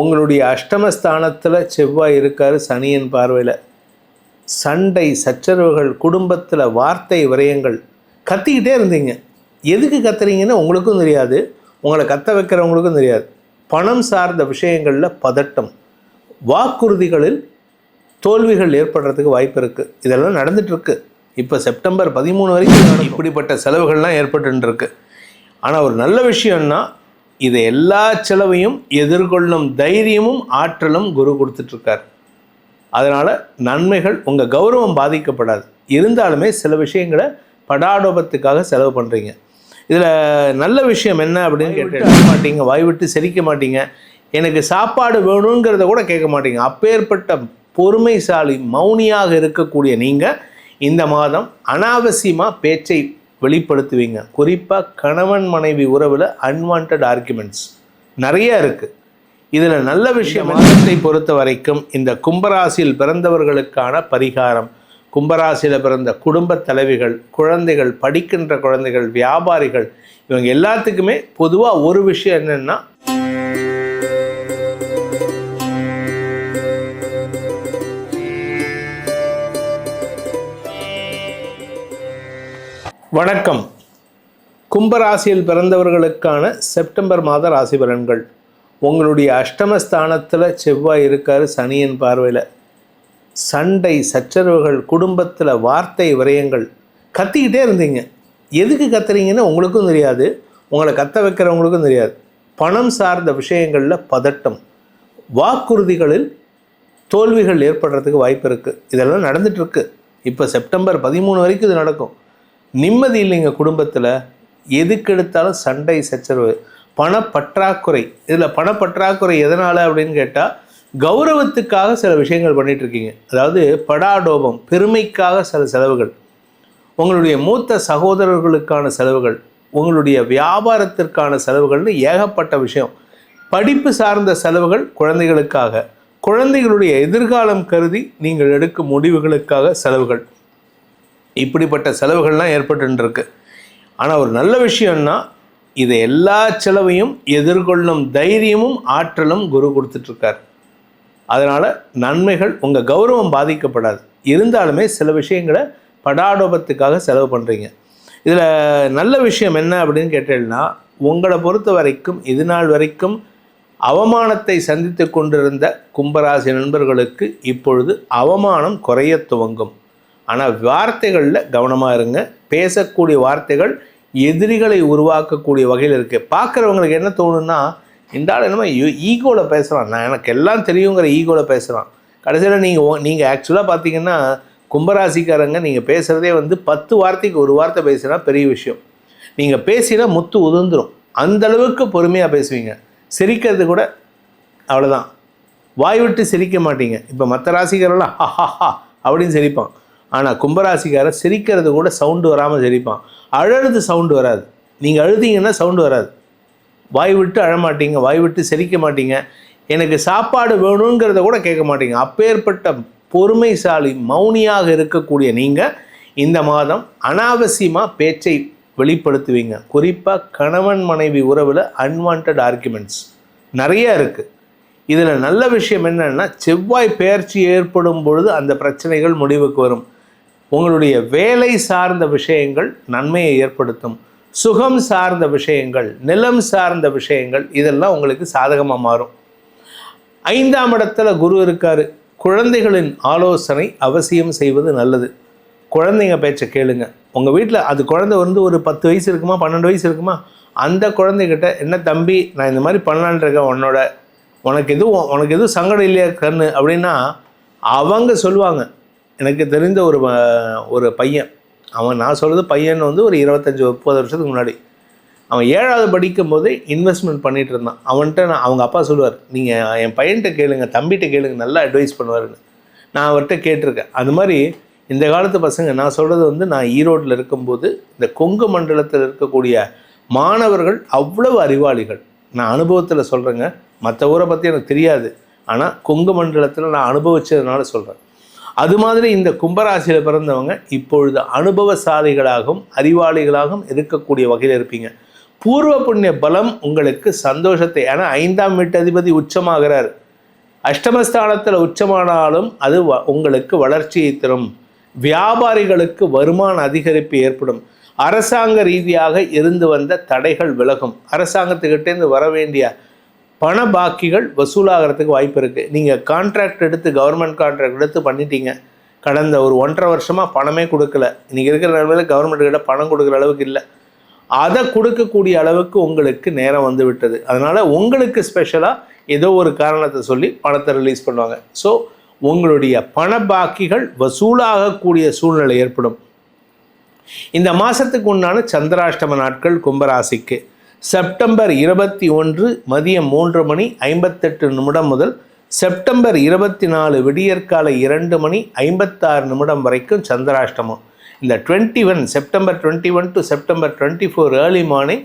உங்களுடைய அஷ்டமஸ்தானத்தில் செவ்வாய் இருக்கார் சனியின் பார்வையில். சண்டை சச்சரவுகள் குடும்பத்தில் வார்த்தை விரயங்கள் கத்திக்கிட்டே இருந்தீங்க. எதுக்கு கத்துறீங்கன்னு உங்களுக்கும் தெரியாது. உங்களை கத்த வைக்கிறவங்களுக்கும் தெரியாது. பணம் சார்ந்த விஷயங்களில் பதட்டம். வாக்குறுதிகளில் தோல்விகள் ஏற்படுறதுக்கு வாய்ப்பு இருக்குது இதெல்லாம் நடந்துகிட்ருக்கு இப்போ செப்டம்பர் பதிமூணு வரைக்கும் இப்படிப்பட்ட செலவுகள்லாம் ஏற்பட்டுருக்கு ஆனால் ஒரு நல்ல விஷயம்னா இதை எல்லா செலவையும் எதிர்கொள்ளும் தைரியமும் ஆற்றலும் குரு கொடுத்துட்ருக்கார். அதனால் நன்மைகள் உங்கள் கௌரவம் பாதிக்கப்படாது. இருந்தாலுமே சில விஷயங்களை படாடோபத்துக்காக செலவு பண்ணுறீங்க இதில் நல்ல விஷயம் என்ன அப்படின்னு கேட்டு மாட்டீங்க வாய் விட்டு சிரிக்க மாட்டீங்க. எனக்கு சாப்பாடு வேணுங்கிறத கூட கேட்க மாட்டீங்க. அப்பேற்பட்ட பொறுமைசாலி மௌனியாக இருக்கக்கூடிய நீங்கள் இந்த மாதம் அனாவசியமாக பேச்சை வெளிப்படுத்துவீங்க. குறிப்பாக கணவன் மனைவி உறவில் அன்வான்ட் ஆர்குமெண்ட்ஸ் நிறைய இருக்குது இதில் நல்ல விஷயம் மாதத்தை பொறுத்த வரைக்கும் இந்த கும்பராசியில் பிறந்தவர்களுக்கான பரிகாரம் கும்பராசியில் பிறந்த குடும்ப தலைவிகள் குழந்தைகள் படிக்கின்ற குழந்தைகள் வியாபாரிகள் இவங்க எல்லாத்துக்குமே பொதுவாக ஒரு விஷயம் என்னென்னா வணக்கம். கும்பராசியில் பிறந்தவர்களுக்கான செப்டம்பர் மாத ராசி பலன்கள். உங்களுடைய அஷ்டமஸ்தானத்தில் செவ்வாய் இருக்கார் சனியின் பார்வையில். சண்டை சச்சரவுகள் குடும்பத்தில் வார்த்தை விரயங்கள் கத்திக்கிட்டே இருந்தீங்க. எதுக்கு கத்துறீங்கன்னு உங்களுக்கும் தெரியாது. உங்களை கத்த வைக்கிறவங்களுக்கும் தெரியாது. பணம் சார்ந்த விஷயங்களில் பதட்டம். வாக்குறுதிகளில் தோல்விகள் ஏற்படுறதுக்கு வாய்ப்பு இருக்குது இதெல்லாம் நடந்துகிட்ருக்கு இப்போ செப்டம்பர் பதிமூணு வரைக்கும் இது நடக்கும். நிம்மதி இல்லைங்க குடும்பத்தில். எதுக்கெடுத்தாலும் சண்டை சச்சரவு. பணப்பற்றாக்குறை. இதில் பணப்பற்றாக்குறை எதனால் அப்படின்னு கேட்டால் கௌரவத்துக்காக சில விஷயங்கள் பண்ணிகிட்ருக்கீங்க இருக்கீங்க அதாவது படாடோபம் பெருமைக்காக சில செலவுகள். உங்களுடைய மூத்த சகோதரர்களுக்கான செலவுகள் உங்களுடைய வியாபாரத்திற்கான செலவுகள்னு ஏகப்பட்ட விஷயம். படிப்பு சார்ந்த செலவுகள் குழந்தைகளுக்காக. குழந்தைகளுடைய எதிர்காலம் கருதி நீங்கள் எடுக்கும் முடிவுகளுக்காக செலவுகள். இப்படிப்பட்ட செலவுகள்லாம் ஏற்பட்டுருக்கு ஆனால் ஒரு நல்ல விஷயம்னா இதை எல்லா செலவையும் எதிர்கொள்ளும் தைரியமும் ஆற்றலும் குரு கொடுத்துட்ருக்கார். அதனால் நன்மைகள் உங்கள் கௌரவம் பாதிக்கப்படாது. இருந்தாலுமே சில விஷயங்களை படாடோபத்துக்காக செலவு பண்ணுறீங்க இதில் நல்ல விஷயம் என்ன அப்படின்னு கேட்டேன்னா உங்களை பொறுத்த வரைக்கும் இது நாள் வரைக்கும் அவமானத்தை சந்தித்து கொண்டிருந்த கும்பராசி நண்பர்களுக்கு இப்பொழுது அவமானம் குறைய துவங்கும். ஆனால் வார்த்தைகளில் கவனமாக இருங்க. பேசக்கூடிய வார்த்தைகள் எதிரிகளை உருவாக்கக்கூடிய வகையில் இருக்குது பார்க்குறவங்களுக்கு என்ன தோணுன்னா இந்த ஆள் என்னமோ ஈகோவில் பேசுகிறான் நான் எனக்கு எல்லாம் தெரியுங்கிற ஈகோவில் பேசுகிறான் கடைசியில் நீங்கள் நீங்கள் ஆக்சுவலாக பார்த்தீங்கன்னா கும்பராசிக்காரங்க நீங்கள் பேசுகிறதே வந்து பத்து வார்த்தைக்கு ஒரு வார்த்தை பேசுனா பெரிய விஷயம். நீங்கள் பேசினா முத்து உதிர்ந்துடும் அந்த அளவுக்கு பொறுமையாக பேசுவீங்க. சிரிக்கிறது கூட அவ்வளோதான் வாய் விட்டு சிரிக்க மாட்டீங்க. இப்போ மற்ற ராசிக்காரெல்லாம் ஹா அப்படின்னு சிரிப்பான். ஆனால் கும்பராசிக்காரன் சிரிக்கிறது கூட சவுண்டு வராமல் சிரிப்பான். அழறது சவுண்டு வராது. நீங்கள் அழுதீங்கன்னா சவுண்டு வராது. வாய் விட்டு அழமாட்டீங்க வாய் விட்டு சிரிக்க மாட்டீங்க. எனக்கு சாப்பாடு வேணுங்கிறத கூட கேட்க மாட்டீங்க. அப்பேற்பட்ட பொறுமைசாலி மௌனியாக இருக்கக்கூடிய நீங்கள் இந்த மாதம் அனாவசியமாக பேச்சை வெளிப்படுத்துவீங்க. குறிப்பாக கணவன் மனைவி உறவில் அன்வான்ட் ஆர்குமெண்ட்ஸ் நிறைய இருக்குது இதில் நல்ல விஷயம் என்னென்னா செவ்வாய் பெயர்ச்சி ஏற்படும் பொழுது அந்த பிரச்சனைகள் முடிவுக்கு வரும். உங்களுடைய வேலை சார்ந்த விஷயங்கள் நன்மையை ஏற்படுத்தும். சுகம் சார்ந்த விஷயங்கள் நிலம் சார்ந்த விஷயங்கள் இதெல்லாம் உங்களுக்கு சாதகமாக மாறும். ஐந்தாம் இடத்துல குரு இருக்கார். குழந்தைகளின் ஆலோசனை அவசியம் செய்வது நல்லது. குழந்தைங்க பேச்சை கேளுங்க. உங்கள் வீட்டில் அது குழந்தை வந்து ஒரு பத்து வயசு இருக்குமா பன்னெண்டு வயசு இருக்குமா? அந்த குழந்தைகிட்ட என்ன தம்பி நான் இந்த மாதிரி பண்ணலான்னு இருக்கேன் உன்னோட உனக்கு எதுவும் உனக்கு எதுவும் சங்கடம் இல்லையா கண்ணு? அப்படின்னா அவங்க சொல்லுவாங்க. எனக்கு தெரிந்த ஒரு ஒரு பையன். அவன் நான் சொல்கிறது பையன் வந்து ஒரு இருபத்தஞ்சி முப்பது வருஷத்துக்கு முன்னாடி. அவன் ஏழாவது படிக்கும் போதே இன்வெஸ்ட்மெண்ட் பண்ணிட்டு இருந்தான். அவன்கிட்ட நான் அவங்க அப்பா சொல்லுவார் நீங்கள் என் பையன்கிட்ட கேளுங்க தம்பிகிட்ட கேளுங்க நல்லா அட்வைஸ் பண்ணுவாருன்னு. நான் அவர்கிட்ட கேட்டிருக்கேன். அது மாதிரி இந்த காலத்து பசங்க நான் சொல்கிறது வந்து நான் ஈரோட்டில் இருக்கும்போது இந்த கொங்கு மண்டலத்தில் இருக்கக்கூடிய மாணவர்கள் அவ்வளவு அறிவாளிகள். நான் அனுபவத்தில் சொல்கிறேங்க மற்ற ஊரை பற்றி எனக்கு தெரியாது. ஆனால் கொங்கு மண்டலத்தில் நான் அனுபவிச்சதுனால சொல்கிறேன் அது மாதிரி இந்த கும்பராசியில் பிறந்தவங்க இப்பொழுது அனுபவசாலிகளாகவும் அறிவாளிகளாகவும் இருக்கக்கூடிய வகையில் இருப்பீங்க. பூர்வ புண்ணிய பலம் உங்களுக்கு சந்தோஷத்தை ஏன்னா ஐந்தாம் வீட்டு அதிபதி உச்சமாகிறார். அஷ்டமஸ்தானத்தில் உச்சமானாலும் அது வ- உங்களுக்கு வளர்ச்சியை தரும். வியாபாரிகளுக்கு வருமான அதிகரிப்பு ஏற்படும். அரசாங்க ரீதியாக இருந்து வந்த தடைகள் விலகும். அரசாங்கத்துக்கிட்டேருந்து வர வேண்டிய பண பாக்கிகள் வசூலாகிறதுக்கு வாய்ப்பு இருக்குது நீங்கள் கான்ட்ராக்ட் எடுத்து கவர்மெண்ட் கான்ட்ராக்ட் எடுத்து பண்ணிட்டீங்க. கடந்த ஒரு ஒன்றரை வருஷமாக பணமே கொடுக்கல. இன்றைக்கி இருக்கிற நிலைமையில் கவர்மெண்ட் கிட்ட பணம் கொடுக்குற அளவுக்கு இல்லை. அதை கொடுக்கக்கூடிய அளவுக்கு உங்களுக்கு நேரம் வந்து விட்டது. அதனால் உங்களுக்கு ஸ்பெஷலாக ஏதோ ஒரு காரணத்தை சொல்லி பணத்தை ரிலீஸ் பண்ணுவாங்க. ஸோ உங்களுடைய பண பாக்கிகள் வசூலாகக்கூடிய சூழ்நிலை ஏற்படும். இந்த மாதத்துக்கு உண்டான சந்திராஷ்டம நாட்கள் கும்பராசிக்கு. செப்டம்பர் இருபத்தி ஒன்று மதியம் மூன்று மணி ஐம்பத்தெட்டு நிமிடம் முதல் செப்டம்பர் இருபத்தி நாலு விடியற்காலை இரண்டு மணி ஐம்பத்தாறு நிமிடம் வரைக்கும் சந்திராஷ்டமம். இந்த twenty one September twenty one to September twenty four early morning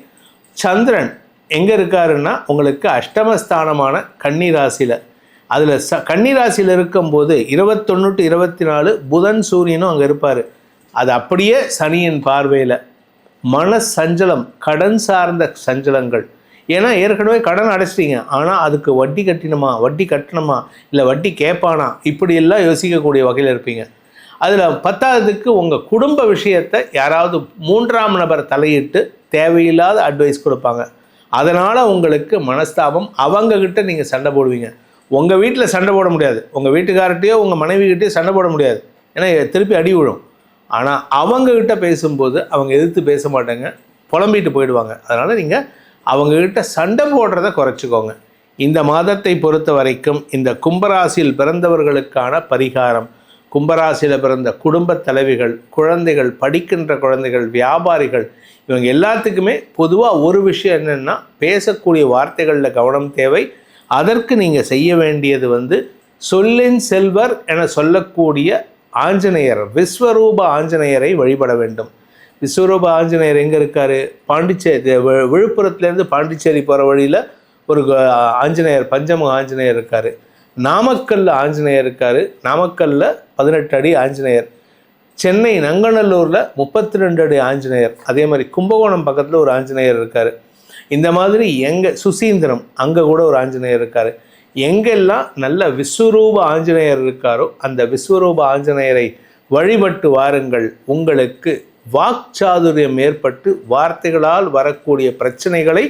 சந்திரன் எங்கே இருக்காருன்னா உங்களுக்கு அஷ்டமஸ்தானமான கன்னிராசியில். அதில் ச கன்னிராசியில் இருக்கும்போது இருபத்தொன்னு டு இருபத்தி நாலு புதன் சூரியனும் அங்கே இருப்பார். அது அப்படியே சனியின் பார்வையில். மன சஞ்சலம் கடன் சார்ந்த சஞ்சலங்கள். ஏன்னா ஏற்கனவே கடன் அடைச்சிட்டீங்க. ஆனால் அதுக்கு வட்டி கட்டினமா வட்டி கட்டணுமா இல்லை வட்டி கேட்பானா? இப்படியெல்லாம் யோசிக்கக்கூடிய வகையில் இருப்பீங்க. அதில் பத்தாவதுக்கு உங்கள் குடும்ப விஷயத்தை யாராவது மூன்றாம் நபர் தலையிட்டு தேவையில்லாத அட்வைஸ் கொடுப்பாங்க. அதனால் உங்களுக்கு மனஸ்தாபம். அவங்கக்கிட்ட நீங்கள் சண்டை போடுவீங்க. உங்கள் வீட்டில் சண்டை போட முடியாது. உங்கள் வீட்டுக்கார்ட்டையோ உங்கள் மனைவிக்கிட்டேயோ சண்டை போட முடியாது. ஏன்னா திருப்பி அடி விழும். ஆனால் அவங்கக்கிட்ட பேசும்போது அவங்க எதிர்த்து பேச மாட்டாங்க. புலம்பிட்டு போயிடுவாங்க. அதனால் நீங்கள் அவங்கக்கிட்ட சண்டை போடுறத குறைச்சிக்கோங்க. இந்த மாதத்தை பொறுத்த வரைக்கும் இந்த கும்பராசியில் பிறந்தவர்களுக்கான பரிகாரம் கும்பராசியில் பிறந்த குடும்பத் தலைவிகள் குழந்தைகள் படிக்கின்ற குழந்தைகள் வியாபாரிகள் இவங்க எல்லாத்துக்குமே பொதுவாக ஒரு விஷயம் என்னென்னா பேசக்கூடிய வார்த்தைகளில் கவனம் தேவை. அதற்கு நீங்கள் செய்ய வேண்டியது வந்து சொல்லின் செல்வர் என சொல்லக்கூடிய ஆஞ்சநேயர் விஸ்வரூப ஆஞ்சநேயரை வழிபட வேண்டும். விஸ்வரூப ஆஞ்சநேயர் எங்கே இருக்கார்? பாண்டிச்சேரி விழுப்புரத்துலேருந்து பாண்டிச்சேரி போகிற வழியில் ஒரு க- ஆஞ்சநேயர் பஞ்சமுக ஆஞ்சநேயர் இருக்கார். நாமக்கல்ல ஆஞ்சநேயர் இருக்கார். நாமக்கல்ல பதினெட்டு அடி ஆஞ்சநேயர். சென்னை நங்கநல்லூரில் முப்பத்தி ரெண்டு அடி ஆஞ்சநேயர். அதே மாதிரி கும்பகோணம் பக்கத்தில் ஒரு ஆஞ்சநேயர் இருக்கார். இந்த மாதிரி எங்கே சுசீந்திரம் அங்கே கூட ஒரு ஆஞ்சநேயர் இருக்கார். எங்கெல்லாம் நல்ல விஸ்வரூப ஆஞ்சநேயர் இருக்காரோ அந்த விஸ்வரூப ஆஞ்சநேயரை வழிபட்டு வாருங்கள். உங்களுக்கு வாக்சாதுரியம் ஏற்பட்டு வார்த்தைகளால் வரக்கூடிய பிரச்சனைகளை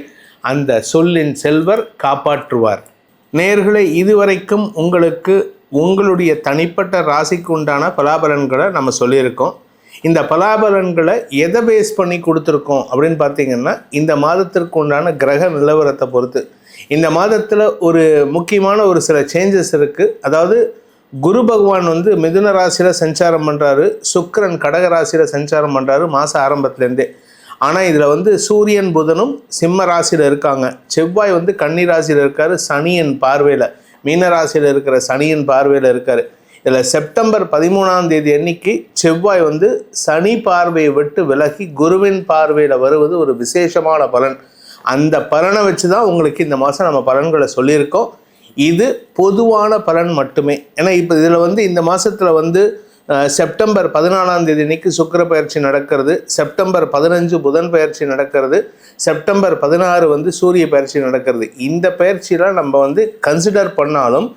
அந்த சொல்லின் செல்வர் காப்பாற்றுவார். நேர்களை இதுவரைக்கும் உங்களுக்கு உங்களுடைய தனிப்பட்ட ராசிக்கு உண்டான பலாபலன்களை நம்ம சொல்லியிருக்கோம். இந்த பலாபலன்களை எதை பேஸ் பண்ணி கொடுத்துருக்கோம் அப்படின்னு பார்த்தீங்கன்னா இந்த மாதத்திற்கு உண்டான கிரக நிலவரத்தை பொறுத்து இந்த மாதத்தில் ஒரு முக்கியமான ஒரு சில சேஞ்சஸ் இருக்குது அதாவது குரு பகவான் வந்து மிதுன ராசியில் சஞ்சாரம் பண்ணுறாரு சுக்கரன் கடக ராசியில் சஞ்சாரம் பண்ணுறாரு மாத ஆரம்பத்துலேருந்தே. ஆனால் இதில் வந்து சூரியன் புதனும் சிம்ம ராசியில் இருக்காங்க. செவ்வாய் வந்து கன்னி ராசியில் இருக்கார் சனியன் பார்வையில் மீன ராசியில் இருக்கிற சனியின் பார்வையில் இருக்கார். இதில் செப்டம்பர் பதிமூணாம் தேதி அன்னைக்கு செவ்வாய் வந்து சனி பார்வையை விட்டு விலகி குருவின் பார்வையில் வருவது ஒரு விசேஷமான பலன். அந்த பலனை வச்சு தான் உங்களுக்கு இந்த மாதம் நம்ம பலன்களை சொல்லியிருக்கோம். இது பொதுவான பலன் மட்டுமே. ஏன்னா இப்போ இதில் வந்து இந்த மாதத்தில் வந்து செப்டம்பர் பதினாலாம் தேதி இன்னைக்கு சுக்கிர பயிற்சி நடக்கிறது. செப்டம்பர் பதினஞ்சு புதன் பயிற்சி நடக்கிறது. செப்டம்பர் பதினாறு வந்து சூரிய பயிற்சி நடக்கிறது. இந்த பயிற்சியெலாம் நம்ம வந்து கன்சிடர் பண்ணாலும்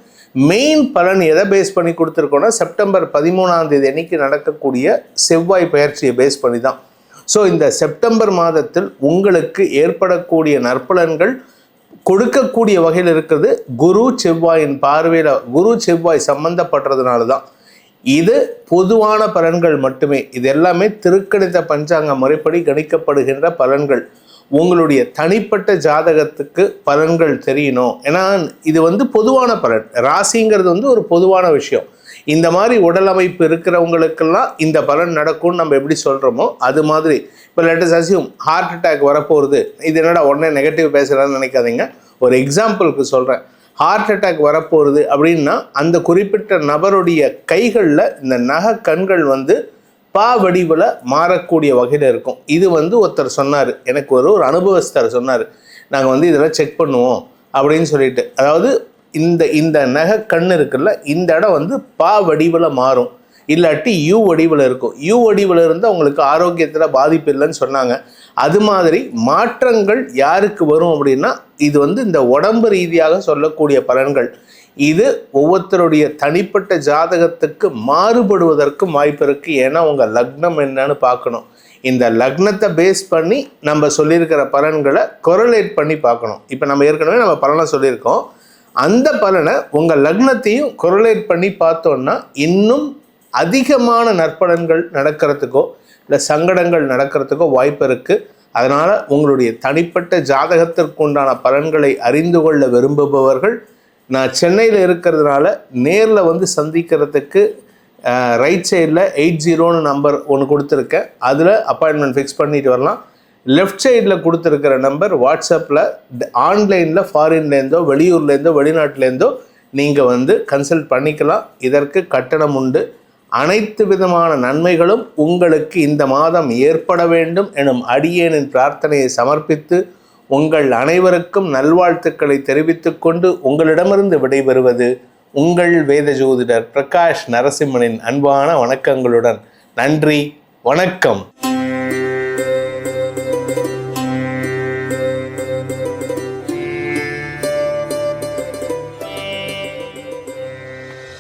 மெயின் பலன் எதை பேஸ் பண்ணி கொடுத்துருக்கோன்னா செப்டம்பர் பதிமூணாம் தேதி அன்னைக்கு நடக்கக்கூடிய செவ்வாய் பயிற்சியை பேஸ் பண்ணி தான் ஸோ இந்த செப்டம்பர் மாதத்தில் உங்களுக்கு ஏற்படக்கூடிய நற்பலன்கள் கொடுக்கக்கூடிய வகையில் இருக்கிறது. குரு செவ்வாயின் பார்வையில் குரு செவ்வாய் சம்பந்தப்படுறதுனால தான். இது பொதுவான பலன்கள் மட்டுமே. இது எல்லாமே திருக்கணித பஞ்சாங்க முறைப்படி கணிக்கப்படுகின்ற பலன்கள். உங்களுடைய தனிப்பட்ட ஜாதகத்துக்கு பலன்கள் தெரியணும். ஏன்னா இது வந்து பொதுவான பலன். ராசிங்கிறது வந்து ஒரு பொதுவான விஷயம். இந்த மாதிரி உடல் அமைப்பு இருக்கிறவங்களுக்கெல்லாம் இந்த பலன் நடக்கும்னு நம்ம எப்படி சொல்கிறோமோ அது மாதிரி. இப்போ லெட்டஸ் அசியும் ஹார்ட் அட்டாக் வரப்போகுது. இது என்னடா உடனே நெகட்டிவ் பேசுகிறான்னு நினைக்காதீங்க. ஒரு எக்ஸாம்பிளுக்கு சொல்கிறேன் ஹார்ட் அட்டாக் வரப்போகிறது அப்படின்னா அந்த குறிப்பிட்ட நபருடைய கைகளில் இந்த நகை கண்கள் வந்து பா வடிவில் மாறக்கூடிய வகையில் இருக்கும். இது வந்து ஒருத்தர் சொன்னார். எனக்கு ஒரு ஒரு அனுபவஸ்தர் சொன்னார். நாங்கள் வந்து இதெல்லாம் செக் பண்ணுவோம் அப்படின்னு சொல்லிட்டு. அதாவது இந்த இந்த நகை கண் இருக்குல்ல இந்த இடம் வந்து பா வடிவில் மாறும். இல்லாட்டி யூ வடிவில் இருக்கும். யூ வடிவில் இருந்தால் உங்களுக்கு ஆரோக்கியத்தில் பாதிப்பு இல்லைன்னு சொன்னாங்க. அது மாதிரி மாற்றங்கள் யாருக்கு வரும் அப்படின்னா இது வந்து இந்த உடம்பு ரீதியாக சொல்லக்கூடிய பலன்கள். இது ஒவ்வொருத்தருடைய தனிப்பட்ட ஜாதகத்துக்கு மாறுபடுவதற்கும் வாய்ப்பு இருக்குது ஏன்னா உங்கள் லக்னம் என்னன்னு பார்க்கணும். இந்த லக்னத்தை பேஸ் பண்ணி நம்ம சொல்லியிருக்கிற பலன்களை கொரலேட் பண்ணி பார்க்கணும். இப்போ நம்ம ஏற்கனவே நம்ம பலனை சொல்லியிருக்கோம். அந்த பலனை உங்கள் லக்னத்தையும் கொரலேட் பண்ணி பார்த்தோன்னா இன்னும் அதிகமான நற்பலன்கள் நடக்கிறதுக்கோ இல்லை சங்கடங்கள் நடக்கிறதுக்கோ வாய்ப்பு இருக்குது அதனால் உங்களுடைய தனிப்பட்ட ஜாதகத்திற்கு உண்டான பலன்களை அறிந்து கொள்ள விரும்புபவர்கள் நான் சென்னையில் இருக்கிறதுனால நேரில் வந்து சந்திக்கிறதுக்கு ரைட் சைடில் எயிட் ஜீரோன்னு நம்பர் ஒன்று கொடுத்துருக்கேன். அதில் அப்பாயின்மெண்ட் ஃபிக்ஸ் பண்ணிட்டு வரலாம். லெஃப்ட் சைடில் கொடுத்துருக்கிற நம்பர் வாட்ஸ்அப்பில் ஆன்லைனில் ஃபாரின்லேருந்தோ வெளியூர்லேருந்தோ வெளிநாட்டிலேருந்தோ நீங்கள் வந்து கன்சல்ட் பண்ணிக்கலாம். இதற்கு கட்டணம் உண்டு. அனைத்து விதமான நன்மைகளும் உங்களுக்கு இந்த மாதம் ஏற்பட வேண்டும் எனும் அடியேனின் பிரார்த்தனையை சமர்ப்பித்து உங்கள் அனைவருக்கும் நல்வாழ்த்துக்களை தெரிவித்துக் கொண்டு உங்களிடமிருந்து விடைபெறுவது உங்கள் வேத ஜோதிடர் பிரகாஷ் நரசிம்மனின் அன்பான வணக்கங்களுடன். நன்றி வணக்கம்.